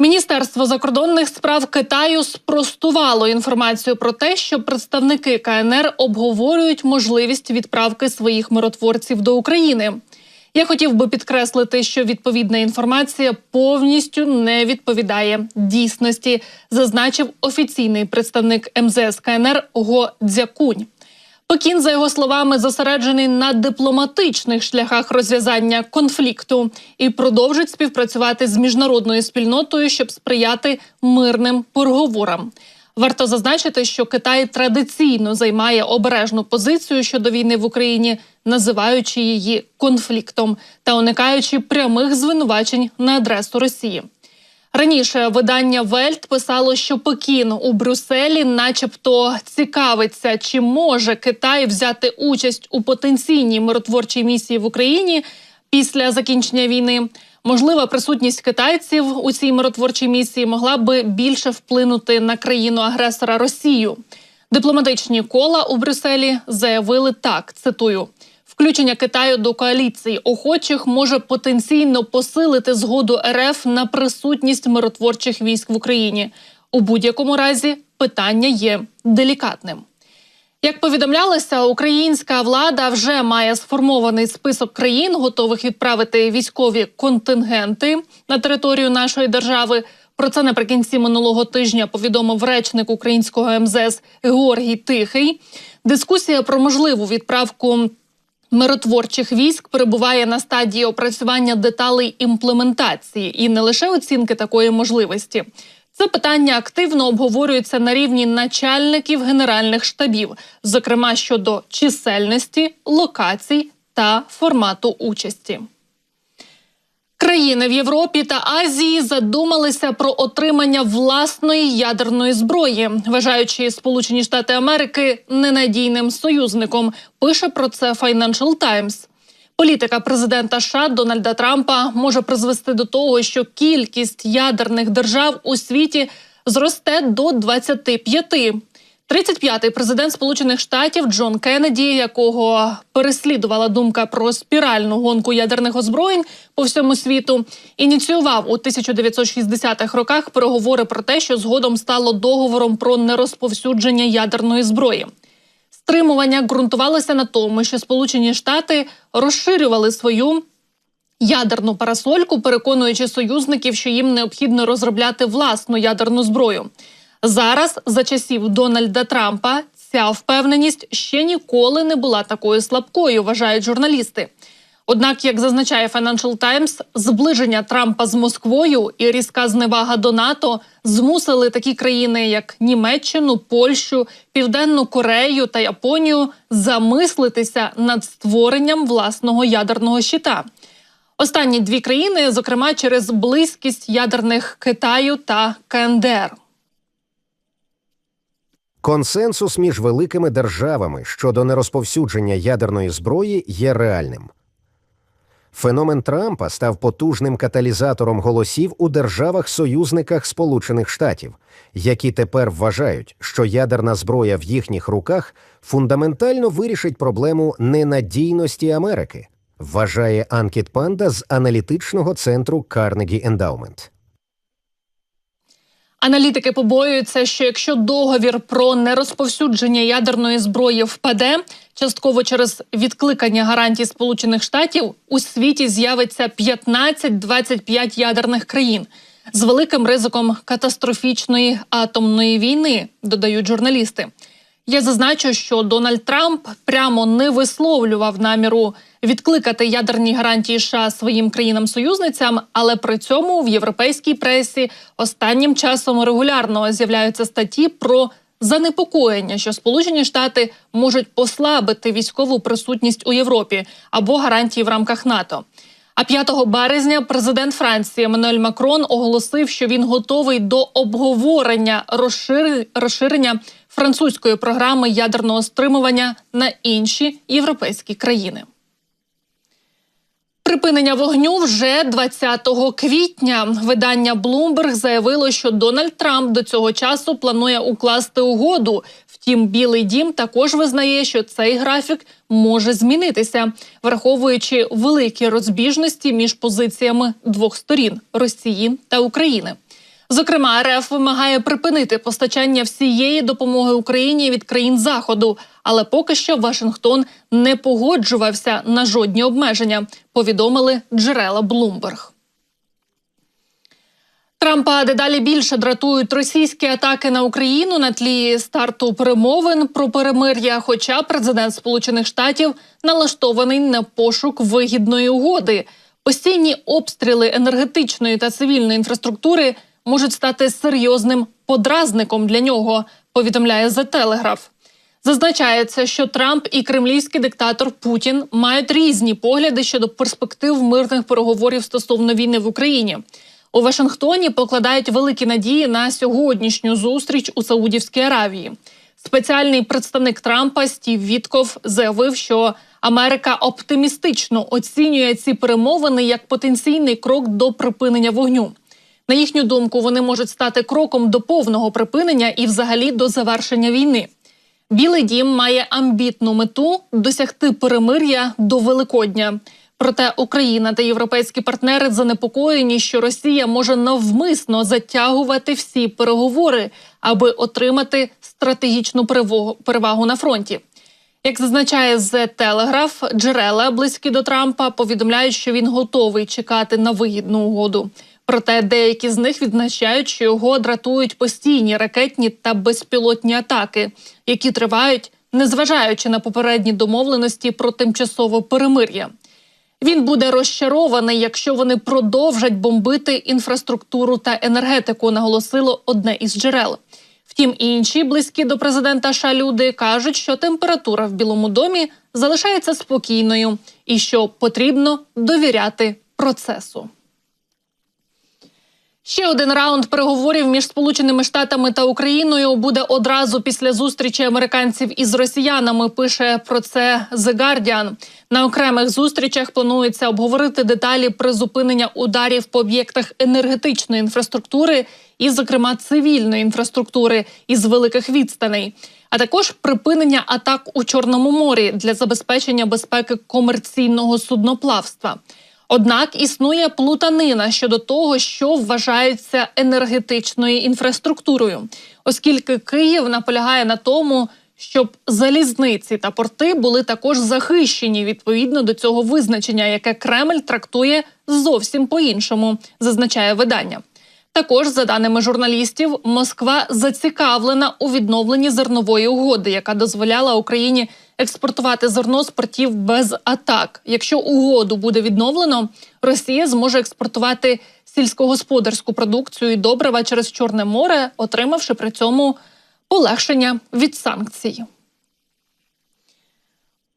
Міністерство закордонних справ Китаю спростувало інформацію про те, що представники КНР обговорюють можливість відправки своїх миротворців до України. Я хотів би підкреслити, що відповідна інформація повністю не відповідає дійсності, зазначив офіційний представник МЗС КНР Го Дзякунь. Пекін, за його словами, зосереджений на дипломатичних шляхах розв'язання конфлікту і продовжить співпрацювати з міжнародною спільнотою, щоб сприяти мирним переговорам. Варто зазначити, що Китай традиційно займає обережну позицію щодо війни в Україні, називаючи її конфліктом та уникаючи прямих звинувачень на адресу Росії. Раніше видання Вельт писало, що Пекін у Брюсселі, начебто, цікавиться, чи може Китай взяти участь у потенційній миротворчій місії в Україні після закінчення війни. Можлива присутність китайців у цій миротворчій місії могла би більше вплинути на країну агресора Росію. Дипломатичні кола у Брюсселі заявили так: цитую. Включення Китаю до коаліції охочих може потенційно посилити згоду РФ на присутність миротворчих військ в Україні. У будь-якому разі питання є делікатним. Як повідомлялося, українська влада вже має сформований список країн, готових відправити військові контингенти на територію нашої держави. Про це наприкінці минулого тижня повідомив речник українського МЗС Георгій Тихий. Дискусія про можливу відправку миротворчих військ перебуває на стадії опрацювання деталей імплементації і не лише оцінки такої можливості. Це питання активно обговорюється на рівні начальників генеральних штабів, зокрема щодо чисельності, локацій та формату участі. Країни в Європі та Азії задумалися про отримання власної ядерної зброї, вважаючи Сполучені Штати Америки ненадійним союзником. Пише про це Financial Times. Політика президента США Дональда Трампа може призвести до того, що кількість ядерних держав у світі зросте до 25. 35-й президент Сполучених Штатів Джон Кеннеді, якого переслідувала думка про спіральну гонку ядерних озброєнь по всьому світу, ініціював у 1960-х роках переговори про те, що згодом стало договором про нерозповсюдження ядерної зброї. Стримування ґрунтувалося на тому, що Сполучені Штати розширювали свою ядерну парасольку, переконуючи союзників, що їм необхідно розробляти власну ядерну зброю. Зараз, за часів Дональда Трампа, ця впевненість ще ніколи не була такою слабкою, вважають журналісти. Однак, як зазначає Financial Times, зближення Трампа з Москвою і різка зневага до НАТО змусили такі країни, як Німеччину, Польщу, Південну Корею та Японію, замислитися над створенням власного ядерного щита. Останні дві країни, зокрема через близькість ядерних Китаю та КНДР. Консенсус між великими державами щодо нерозповсюдження ядерної зброї є реальним. Феномен Трампа став потужним каталізатором голосів у державах-союзниках Сполучених Штатів, які тепер вважають, що ядерна зброя в їхніх руках фундаментально вирішить проблему ненадійності Америки, вважає Анкіт Панда з аналітичного центру Carnegie Endowment. Аналітики побоюються, що якщо договір про нерозповсюдження ядерної зброї впаде, частково через відкликання гарантій Сполучених Штатів у світі з'явиться 15-25 ядерних країн з великим ризиком катастрофічної атомної війни, додають журналісти. Я зазначу, що Дональд Трамп прямо не висловлював наміру відкликати ядерні гарантії США своїм країнам-союзницям, але при цьому в європейській пресі останнім часом регулярно з'являються статті про занепокоєння, що Сполучені Штати можуть послабити військову присутність у Європі або гарантії в рамках НАТО. А 5 березня президент Франції Еммануель Макрон оголосив, що він готовий до обговорення розширення французької програми ядерного стримування на інші європейські країни. Припинення вогню вже 20 квітня. Видання Bloomberg заявило, що Дональд Трамп до цього часу планує укласти угоду. Втім, Білий Дім також визнає, що цей графік може змінитися, враховуючи великі розбіжності між позиціями двох сторін Росії та України. Зокрема, РФ вимагає припинити постачання всієї допомоги Україні від країн Заходу, але поки що Вашингтон не погоджувався на жодні обмеження. Повідомили джерела Bloomberg. Трампа дедалі більше дратують російські атаки на Україну на тлі старту перемовин про перемир'я. Хоча президент Сполучених Штатів налаштований на пошук вигідної угоди. Постійні обстріли енергетичної та цивільної інфраструктури можуть стати серйозним подразником для нього. Повідомляє The Telegraph. Зазначається, що Трамп і кремлівський диктатор Путін мають різні погляди щодо перспектив мирних переговорів стосовно війни в Україні. У Вашингтоні покладають великі надії на сьогоднішню зустріч у Саудівській Аравії. Спеціальний представник Трампа Стів Вітков заявив, що Америка оптимістично оцінює ці перемовини як потенційний крок до припинення вогню. На їхню думку, вони можуть стати кроком до повного припинення і, взагалі, до завершення війни. Білий дім має амбітну мету досягти перемир'я до Великодня. Проте Україна та європейські партнери занепокоєні, що Росія може навмисно затягувати всі переговори, аби отримати стратегічну перевагу- на фронті. Як зазначає The Telegraph, джерела близькі до Трампа повідомляють, що він готовий чекати на вигідну угоду. Проте деякі з них відзначають, що його дратують постійні ракетні та безпілотні атаки, які тривають, незважаючи на попередні домовленості про тимчасове перемир'я. Він буде розчарований, якщо вони продовжать бомбити інфраструктуру та енергетику, наголосило одне із джерел. Втім, інші близькі до президента США люди кажуть, що температура в Білому домі залишається спокійною і що потрібно довіряти процесу. Ще один раунд переговорів між Сполученими Штатами та Україною буде одразу після зустрічі американців із росіянами. Пише про це The Guardian. На окремих зустрічах планується обговорити деталі призупинення ударів по об'єктах енергетичної інфраструктури і, зокрема, цивільної інфраструктури із великих відстаней, а також припинення атак у Чорному морі для забезпечення безпеки комерційного судноплавства. Однак існує плутанина щодо того, що вважається енергетичною інфраструктурою, оскільки Київ наполягає на тому, щоб залізниці та порти були також захищені відповідно до цього визначення, яке Кремль трактує зовсім по-іншому, зазначає видання. Також, за даними журналістів, Москва зацікавлена у відновленні зернової угоди, яка дозволяла Україні експортувати зерно з портів без атак. Якщо угоду буде відновлено, Росія зможе експортувати сільськогосподарську продукцію і добрива через Чорне море, отримавши при цьому полегшення від санкцій.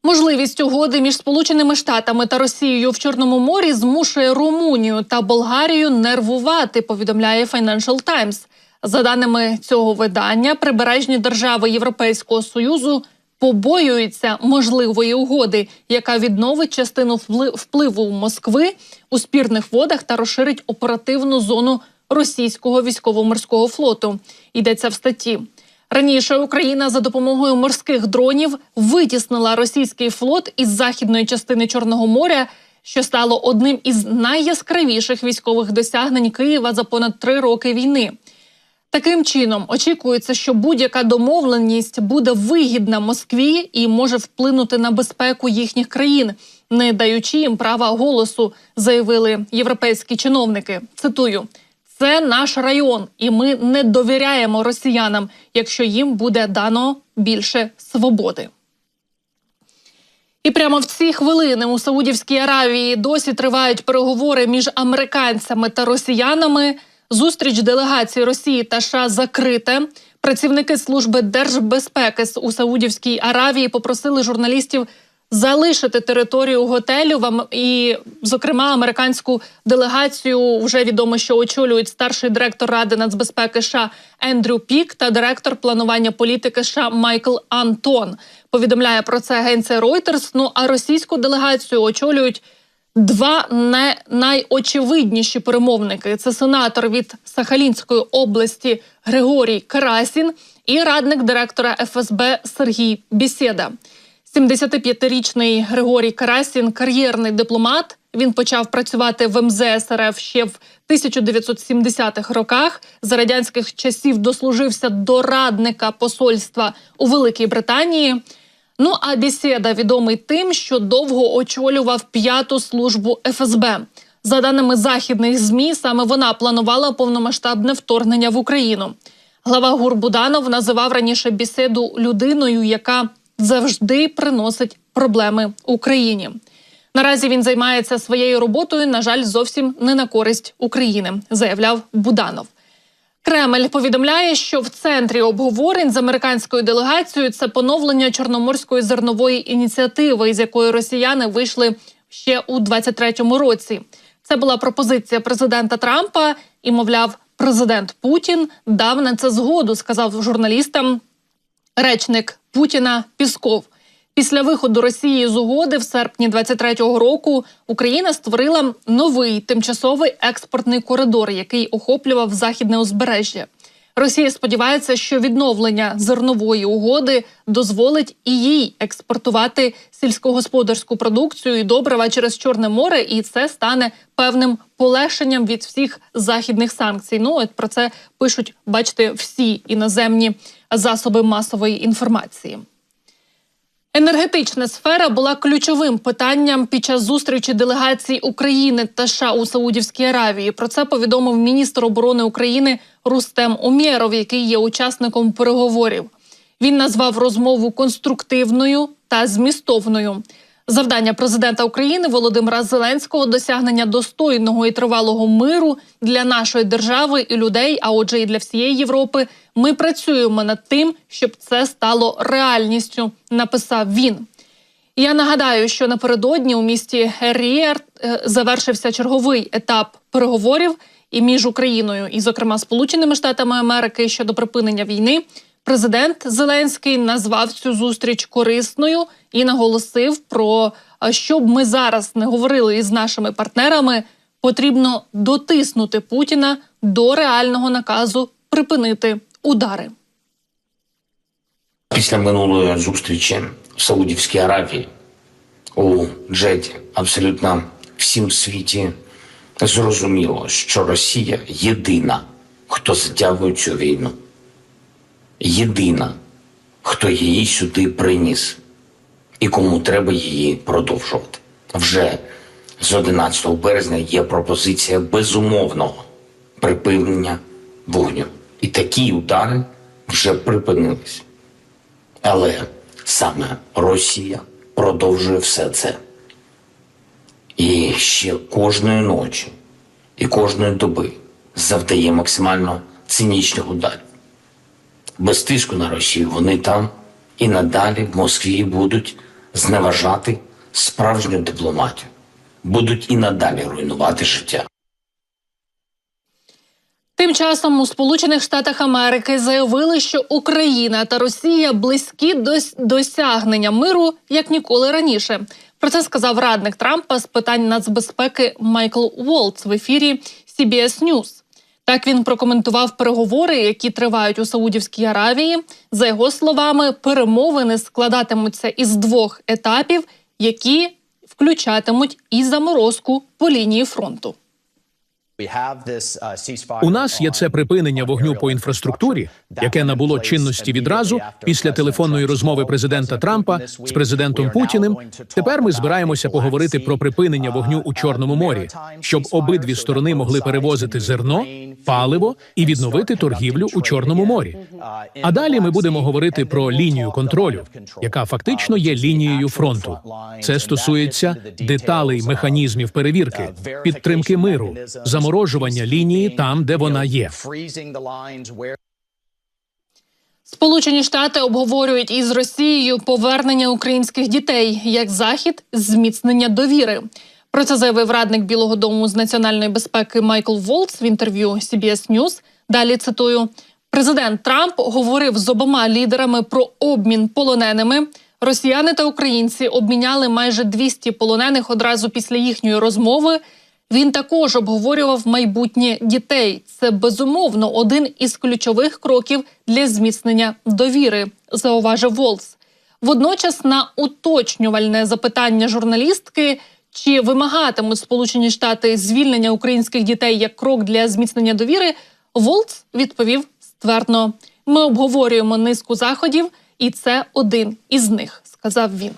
Можливість угоди між Сполученими Штатами та Росією в Чорному морі змушує Румунію та Болгарію нервувати. Повідомляє Financial Times. За даними цього видання, прибережні держави Європейського союзу побоюються можливої угоди, яка відновить частину впли- впливу Москви у спірних водах та розширить оперативну зону російського військово-морського флоту. Йдеться в статті. Раніше Україна за допомогою морських дронів витіснила російський флот із західної частини Чорного моря, що стало одним із найяскравіших військових досягнень Києва за понад три роки війни. Таким чином очікується, що будь-яка домовленість буде вигідна Москві і може вплинути на безпеку їхніх країн, не даючи їм права голосу, заявили європейські чиновники. Цитую. Це наш район, і ми не довіряємо росіянам, якщо їм буде дано більше свободи. І прямо в ці хвилини у Саудівській Аравії досі тривають переговори між американцями та росіянами. Зустріч делегації Росії та США закрита. Працівники служби держбезпеки у Саудівській Аравії попросили журналістів залишити територію готелю. Вам і, зокрема, американську делегацію вже відомо, що очолюють старший директор ради нацбезпеки США Ендрю Пік та директор планування політики США Майкл Антон. Повідомляє про це агенція Reuters. Ну а російську делегацію очолюють два не найочевидніші перемовники: це сенатор від Сахалінської області Григорій Карасін і радник директора ФСБ Сергій Бісєда. 75-річний Григорій Карасін, кар'єрний дипломат, Він почав працювати в МЗС РФ ще в 1970-х роках. За радянських часів дослужився до радника посольства у Великій Британії. Ну а Бісєда відомий тим, що довго очолював п'яту службу ФСБ. За даними західних змі, саме вона планувала повномасштабне вторгнення в Україну. Глава ГУР Буданов називав раніше бісіду людиною, яка завжди приносить проблеми Україні. Наразі він займається своєю роботою, на жаль, зовсім не на користь України, заявляв Буданов. Кремль повідомляє, що в центрі обговорень з американською делегацією це поновлення чорноморської зернової ініціативи, з якої росіяни вийшли ще у 23-му році. Це була пропозиція президента Трампа, і мовляв, президент Путін дав на це згоду, сказав журналістам речник Путіна Пісков. Після виходу Росії з угоди в серпні 23-го року Україна створила новий тимчасовий експортний коридор, який охоплював західне узбережжя. Росія сподівається, що відновлення зернової угоди дозволить і їй експортувати сільськогосподарську продукцію і добрива через Чорне море, і це стане певним полегшенням від всіх західних санкцій. Ну от про це пишуть, бачите, всі іноземні засоби масової інформації. Енергетична сфера була ключовим питанням під час зустрічі делегацій України та США у Саудівській Аравії. Про це повідомив міністр оборони України Рустем Умєров, який є учасником переговорів. Він назвав розмову конструктивною та змістовною. Завдання президента України Володимира Зеленського досягнення достойного і тривалого миру для нашої держави і людей, а отже, і для всієї Європи. Ми працюємо над тим, щоб це стало реальністю. Написав він. Я нагадаю, що напередодні у місті Рієр завершився черговий етап переговорів і між Україною, і, зокрема, Сполученими Штатами Америки щодо припинення війни. Президент Зеленський назвав цю зустріч корисною і наголосив про щоб ми зараз не говорили із нашими партнерами, потрібно дотиснути Путіна до реального наказу припинити удари. Після минулої зустрічі в Саудівській Аравії у Джеді абсолютно всім світі зрозуміло, що Росія єдина, хто затягує цю війну єдина, хто її сюди приніс і кому треба її продовжувати. Вже з 11 березня є пропозиція безумовного припинення вогню. І такі удари вже припинились. Але саме Росія продовжує все це. І ще кожної ночі і кожної доби завдає максимально цинічних ударів без тиску на Росію вони там і надалі в Москві будуть зневажати справжню дипломатію, будуть і надалі руйнувати життя. Тим часом у Сполучених Штатах Америки заявили, що Україна та Росія близькі до досягнення миру як ніколи раніше. Про це сказав радник Трампа з питань нацбезпеки Майкл Уолтс в ефірі CBS News. Так він прокоментував переговори, які тривають у Саудівській Аравії. За його словами, перемовини складатимуться із двох етапів, які включатимуть і заморозку по лінії фронту. У нас є це припинення вогню по інфраструктурі, яке набуло чинності відразу після телефонної розмови президента Трампа з президентом Путіним. Тепер ми збираємося поговорити про припинення вогню у Чорному морі, щоб обидві сторони могли перевозити зерно, паливо і відновити торгівлю у Чорному морі. А далі ми будемо говорити про лінію контролю, яка фактично є лінією фронту. Це стосується деталей механізмів перевірки, підтримки миру, заморожування лінії там, де вона є. Сполучені Штати обговорюють із Росією повернення українських дітей як захід зміцнення довіри. Про це заявив радник Білого Дому з національної безпеки Майкл Волц в інтерв'ю CBS News. Далі цитую: президент Трамп говорив з обома лідерами про обмін полоненими. Росіяни та українці обміняли майже 200 полонених одразу після їхньої розмови. Він також обговорював майбутнє дітей. Це безумовно один із ключових кроків для зміцнення довіри, зауважив Волс. Водночас на уточнювальне запитання журналістки, чи вимагатимуть Сполучені Штати звільнення українських дітей як крок для зміцнення довіри, Волц відповів ствердно: ми обговорюємо низку заходів, і це один із них, сказав він.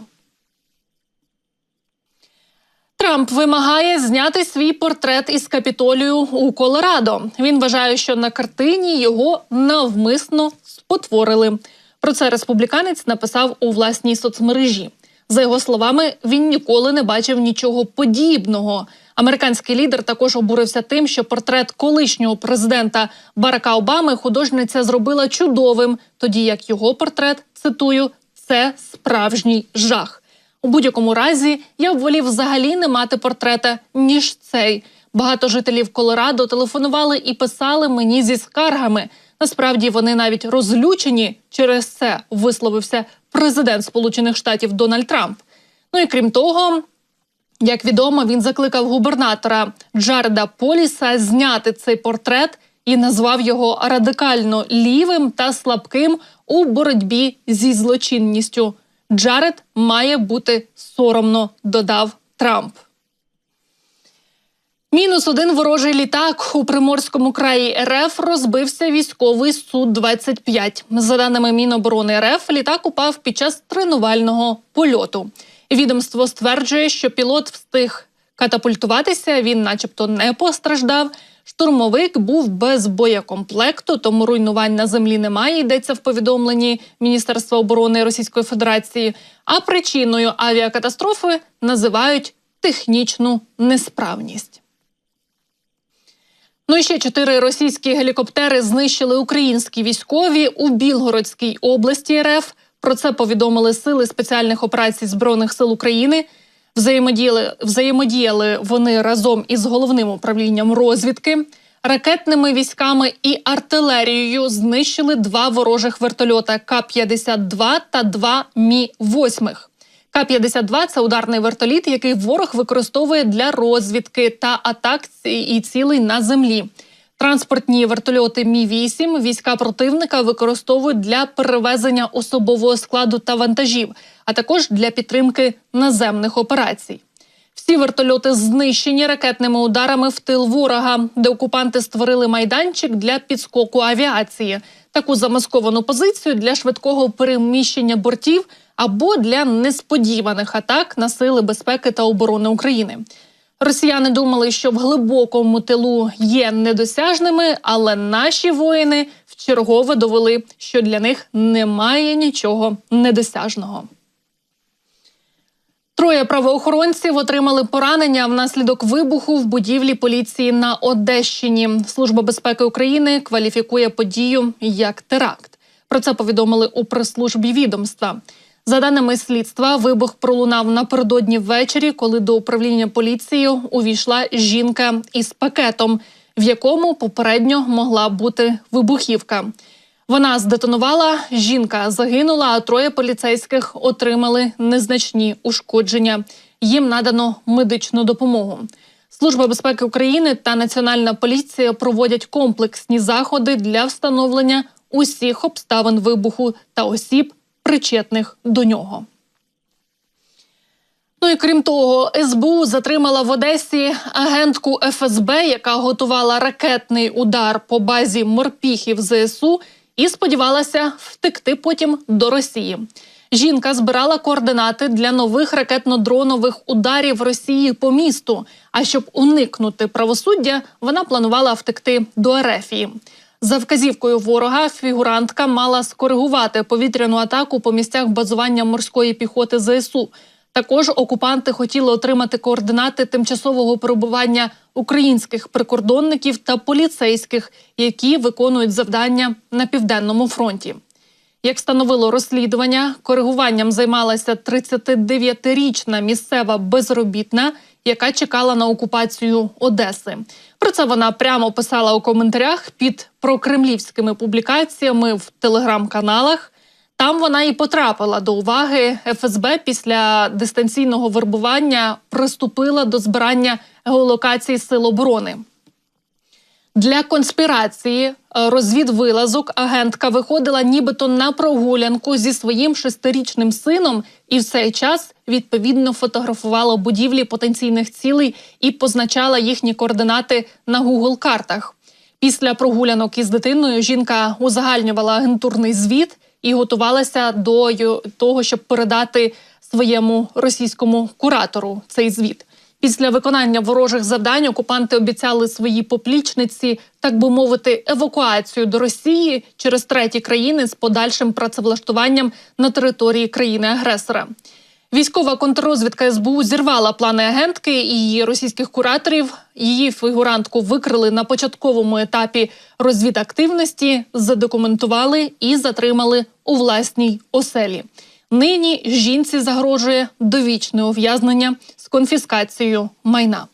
Трамп вимагає зняти свій портрет із капітолію у Колорадо. Він вважає, що на картині його навмисно спотворили. Про це республіканець написав у власній соцмережі. За його словами, він ніколи не бачив нічого подібного. Американський лідер також обурився тим, що портрет колишнього президента Барака Обами художниця зробила чудовим, тоді як його портрет цитую це справжній жах. У будь-якому разі я б волів взагалі не мати портрета ніж цей. Багато жителів Колорадо телефонували і писали мені зі скаргами. Насправді вони навіть розлючені через це висловився президент Сполучених Штатів Дональд Трамп. Ну і крім того, як відомо, він закликав губернатора Джареда Поліса зняти цей портрет і назвав його радикально лівим та слабким у боротьбі зі злочинністю. Джаред має бути соромно, додав Трамп. Мінус один ворожий літак у Приморському краї РФ розбився військовий су 25 За даними Міноборони РФ, літак упав під час тренувального польоту. Відомство стверджує, що пілот встиг катапультуватися. Він, начебто, не постраждав. Штурмовик був без боєкомплекту, тому руйнувань на землі немає. Йдеться в повідомленні Міністерства оборони Російської Федерації. А причиною авіакатастрофи називають технічну несправність. Ну і ще чотири російські гелікоптери знищили українські військові у Білгородській області РФ. Про це повідомили сили спеціальних операцій збройних сил України. Взаємодіяли взаємодіяли вони разом із головним управлінням розвідки, ракетними військами і артилерією знищили два ворожих вертольота К-52 та два Мі 8 К-52 – це ударний вертоліт, який ворог використовує для розвідки та атак і цілей на землі. Транспортні вертольоти Мі 8 війська противника використовують для перевезення особового складу та вантажів, а також для підтримки наземних операцій. Всі вертольоти знищені ракетними ударами в тил ворога, де окупанти створили майданчик для підскоку авіації, таку замасковану позицію для швидкого переміщення бортів або для несподіваних атак на сили безпеки та оборони України. Росіяни думали, що в глибокому тилу є недосяжними, але наші воїни вчергове довели, що для них немає нічого недосяжного. Троє правоохоронців отримали поранення внаслідок вибуху в будівлі поліції на Одещині. Служба безпеки України кваліфікує подію як теракт. Про це повідомили у прес-службі відомства. За даними слідства, вибух пролунав напередодні ввечері, коли до управління поліції увійшла жінка із пакетом, в якому попередньо могла бути вибухівка. Вона здетонувала, жінка загинула, а троє поліцейських отримали незначні ушкодження. Їм надано медичну допомогу. Служба безпеки України та Національна поліція проводять комплексні заходи для встановлення усіх обставин вибуху та осіб, причетних до нього. Ну і крім того, СБУ затримала в Одесі агентку ФСБ, яка готувала ракетний удар по базі морпіхів ЗСУ і сподівалася втекти потім до Росії. Жінка збирала координати для нових ракетно-дронових ударів Росії по місту. А щоб уникнути правосуддя, вона планувала втекти до Ерефії. За вказівкою ворога фігурантка мала скоригувати повітряну атаку по місцях базування морської піхоти ЗСУ. Також окупанти хотіли отримати координати тимчасового перебування українських прикордонників та поліцейських, які виконують завдання на південному фронті. Як встановило розслідування, коригуванням займалася 39-річна місцева безробітна, яка чекала на окупацію Одеси. Про це вона прямо писала у коментарях під прокремлівськими публікаціями в телеграм-каналах. Там вона і потрапила до уваги ФСБ після дистанційного вербування приступила до збирання геолокацій сил оборони. Для конспірації е, розвідвилазок агентка виходила нібито на прогулянку зі своїм шестирічним сином, і в цей час відповідно фотографувала будівлі потенційних цілей і позначала їхні координати на Google картах. Після прогулянок із дитиною жінка узагальнювала агентурний звіт і готувалася до того, щоб передати своєму російському куратору цей звіт. Після виконання ворожих завдань окупанти обіцяли своїй поплічниці, так би мовити, евакуацію до Росії через треті країни з подальшим працевлаштуванням на території країни-агресора. Військова контррозвідка СБУ зірвала плани агентки і її російських кураторів. Її фігурантку викрили на початковому етапі розвідактивності, задокументували і затримали у власній оселі. Нині жінці загрожує довічне ув'язнення з конфіскацією майна.